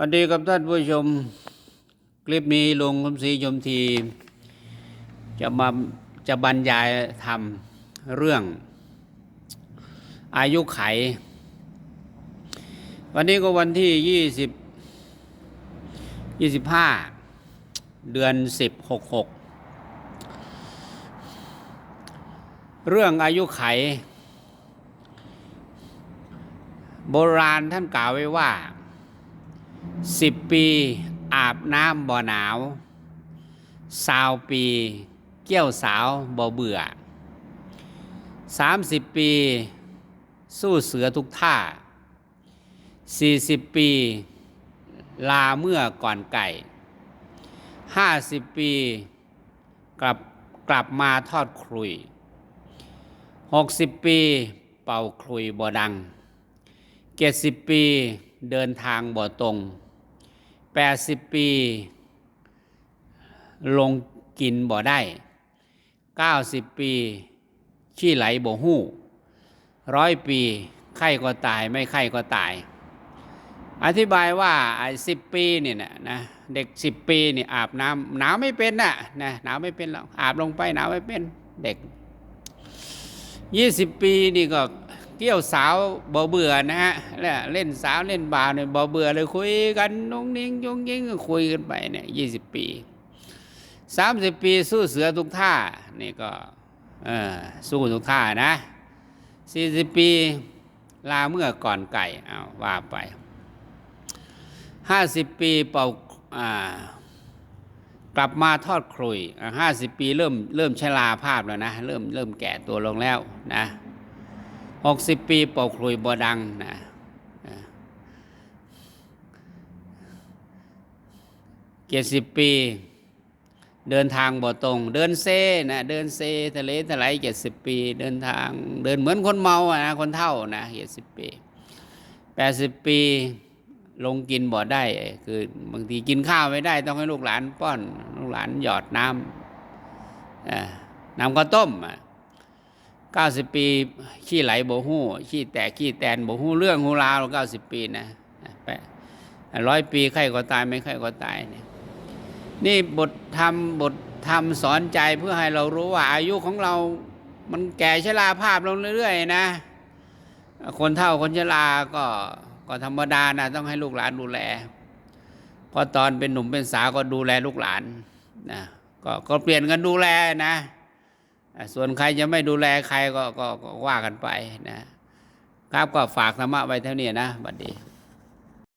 สวัสดีกับท่านผู้ชม คลิปนี้ลงคำศรีชมที จะมาจะบรรยายทำเรื่อง อายุไข วันนี้ก็วันที่ยี่สิบยี่สิบห้าเดือนสิบหกหกเรื่องอายุไข โบราณท่านกล่าวไว้ว่า สิบปีอาบน้ำบ่หนาวสาวปีเกี้ยวสาวบ่เบื่อสามสิบปี สู้เสือทุกท่าสี่สิบปี ลาเมื่อก่อนไก่ห้าสิบปี กลับกลับมาทอดครุยหกสิบปี เป่าครุยบ่ดังเจ็ดสิบปีเดินทางบ่ตรง แปดสิบปี ลงกินบ่ได้เก้าสิบปีขี้ไหลบ่หู้ร้อยปีไข้ก็ตายไม่ไข้ก็ตาย อธิบายว่าไอ้สิบปีเนี่ยนะเด็กสิบปีเนี่ยอาบน้ำหนาวไม่เป็นน่ะนะหนาวไม่เป็นแล้วอาบลงไปหนาวไม่เป็นเด็กยี่สิบปีนี่ก็ เกี่ยวสาวบ่เบื่อนะฮะแล้วเล่นสาวเล่นบาร์เนี่ยบ่เบื่อเลยคุยกันนุ่งนิ่งยงยิงก็คุยกันไปเนี่ยยี่สิบปีสามสิบปีสู้เสือทุกท่านี่ก็เออสู้ทุกท่านะสี่สิบปีลาเมื่อก่อนไก่เอาว่าไปห้าสิบปีเป่าอ่ากลับมาทอดครุยห้าสิบปีเริ่มเริ่มชราภาพแล้วนะ เริ่มเริ่มแก่ตัวลงแล้วนะ หกสิบปีเป่าคลุยบดังนะเจ็ดสิบปี เดินทางบ่ตรง เดินเซนะเดินเซทะเลทลายเจ็ดสิบปี เดินทาง เดินเหมือนคนเมาอะนะคนเท่านะเจ็ดสิบปีแปดสิบปีลงกินบ่ได้ คือบางทีกินข้าวไม่ได้ ต้องให้ลูกหลานป้อน ลูกหลานหยอดน้ำอ่าน้ำข้าวต้มอะ ก้าสิบปี ขี้ไหลโบหู้ ขี้แตกขี้แตนโบหู้เรื่องหูราวเก้าสิบปีนะแปร้อยปีใครก็ตายไม่ใครก็ตายเนี่ยนี่บทธรรมบทธรรมสอนใจเพื่อให้เรารู้ว่า อายุของเรา มันแก่ชราภาพลงเรื่อยๆนะ คนเฒ่าคนชราก็ก็ธรรมดานะต้องให้ลูกหลานดูแลพอตอนเป็นหนุ่มเป็นสาวก็ดูแลลูกหลานนะก็ก็เปลี่ยนกันดูแลนะ ส่วนใครจะไม่ดูแลใครก็ก็ก็ว่ากันไปนะครับก็ฝากธรรมะไว้เท่านี้นะบัดดี